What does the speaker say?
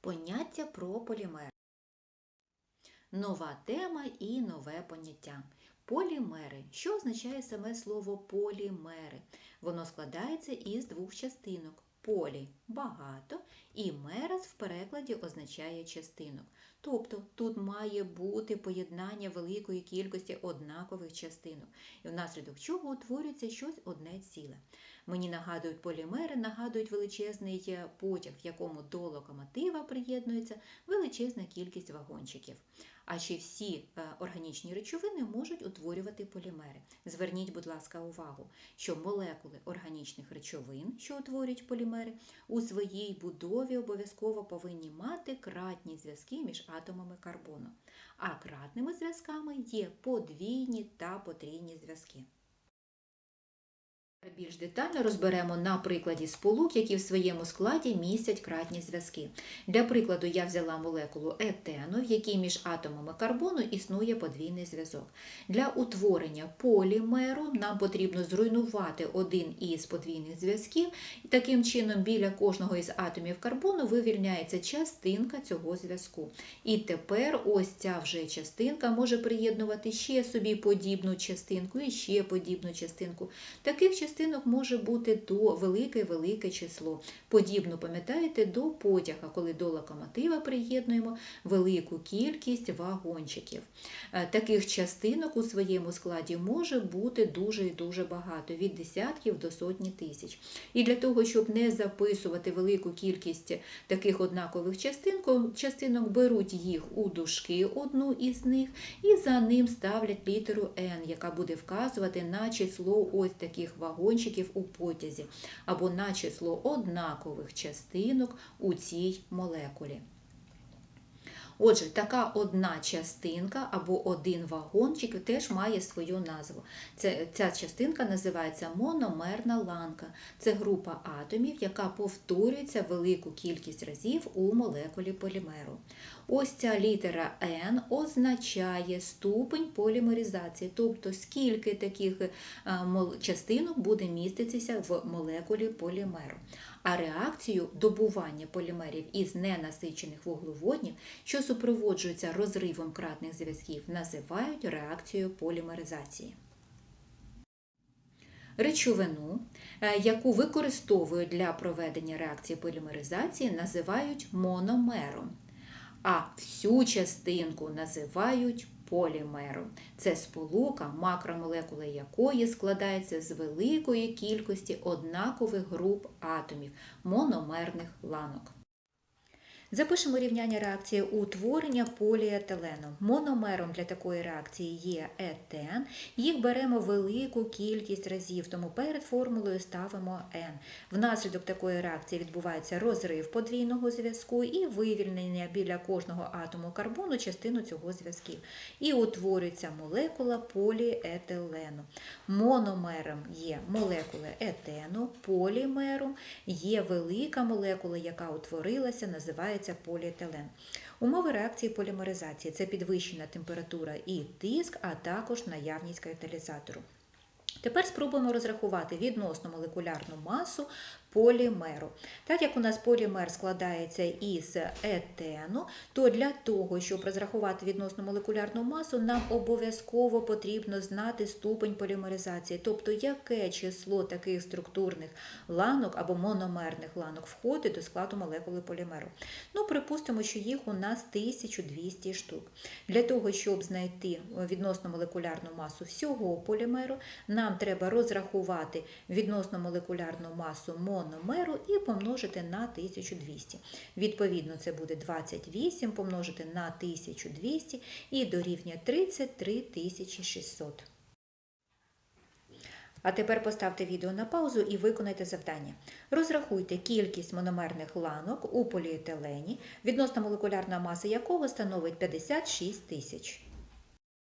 Поняття про полімери. Нова тема і нове поняття. Полімери. Що означає саме слово полімери? Воно складається із двох частинок. Полі багато і мерас в перекладі означає частинок. Тобто тут має бути поєднання великої кількості однакових частинок, і внаслідок чого утворюється щось одне ціле. Мені нагадують полімери, нагадують величезний е, потяг, в якому до локомотива приєднується величезна кількість вагончиків. А ще всі е, органічні речовини можуть утворювати полімери. Зверніть, будь ласка, увагу, що молекули органічних речовин, що утворюють полімери, у своїй будові обов'язково повинні мати кратні зв'язки між атомами карбону. А кратними зв'язками є подвійні та потрійні зв'язки. Більш детально розберемо на прикладі сполук, які в своєму складі містять кратні зв'язки. Для прикладу я взяла молекулу етену, в якій між атомами карбону існує подвійний зв'язок. Для утворення полімеру нам потрібно зруйнувати один із подвійних зв'язків, і таким чином біля кожного із атомів карбону вивільняється частинка цього зв'язку. І тепер ось ця вже частинка може приєднувати ще собі подібну частинку і ще подібну частинку. Таких частинок може бути до велике-велике число. Подібно, пам'ятаєте, до потяга, коли до локомотива приєднуємо велику кількість вагончиків. Е, Таких частинок у своєму складі може бути дуже і дуже багато, від десятків до сотні тисяч. І для того, щоб не записувати велику кількість таких однакових частинок, частинок беруть їх у дужки, одну із них, і за ним ставлять літеру N, яка буде вказувати на число ось таких вагончиків у потязі, або на число однакових частинок у цій молекулі. Отже, така одна частинка або один вагончик теж має свою назву. Це, Ця частинка називається мономерна ланка. Це група атомів, яка повторюється велику кількість разів у молекулі полімеру. Ось ця літера N означає ступень полімеризації, тобто скільки таких частинок буде міститися в молекулі полімеру. А реакцію добування полімерів із ненасичених вуглеводнів, що супроводжується розривом кратних зв'язків, називають реакцією полімеризації. Речовину, яку використовують для проведення реакції полімеризації, називають мономером, а всю частинку називають полімером. Це сполука, макромолекула якої складається з великої кількості однакових груп атомів мономерних ланок. Запишемо рівняння реакції утворення поліетилену. Мономером для такої реакції є етен. Їх беремо велику кількість разів, тому перед формулою ставимо N. Внаслідок такої реакції відбувається розрив подвійного зв'язку і вивільнення біля кожного атому карбону частину цього зв'язків. І утворюється молекула поліетилену. Мономером є молекула етену, полімером є велика молекула, яка утворилася, називається поліетилен. Умови реакції полімеризації це підвищена температура і тиск, а також наявність каталізатору. Тепер спробуємо розрахувати відносно молекулярну масу полімеру. Так як у нас полімер складається із етену, то для того, щоб розрахувати відносно молекулярну масу, нам обов'язково потрібно знати ступень полімеризації, тобто яке число таких структурних ланок або мономерних ланок входить до складу молекули полімеру. Ну, припустимо, що їх у нас 1200 штук. Для того, щоб знайти відносно молекулярну масу всього полімеру, нам треба розрахувати відносно молекулярну масу мономеру і помножити на 1200. Відповідно, це буде 28 помножити на 1200 і дорівнює 33 600. А тепер поставте відео на паузу і виконайте завдання. Розрахуйте кількість мономерних ланок у поліетилені, відносно молекулярна маса якого становить 56 тисяч.